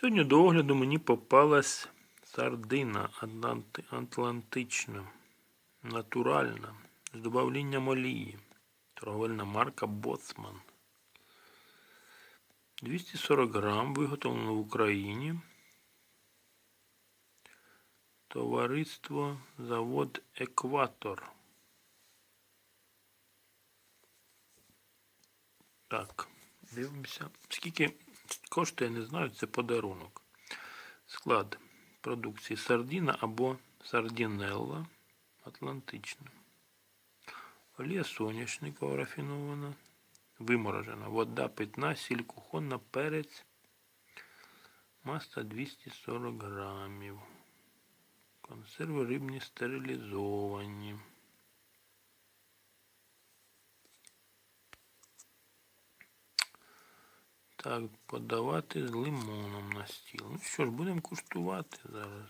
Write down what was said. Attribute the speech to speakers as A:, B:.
A: Сьогодні до огляду мені попалась сардина атлантична, натуральна, з додавленням олії. Торговельна марка Боцман. 240 грам, виготовлено в Україні. Товариство завод Екватор. Так, дивимося. Скільки коштує, не знаю, це подарунок. Склад продукції сардіна або сардінелла атлантична. Олія соняшникова рафінована, виморожена, вода питна, сіль кухонна, перець, масло 240 грамів. Консерви рибні стерилізовані. Так, подавати з лимоном на стіл. Ну що ж, будемо куштувати зараз.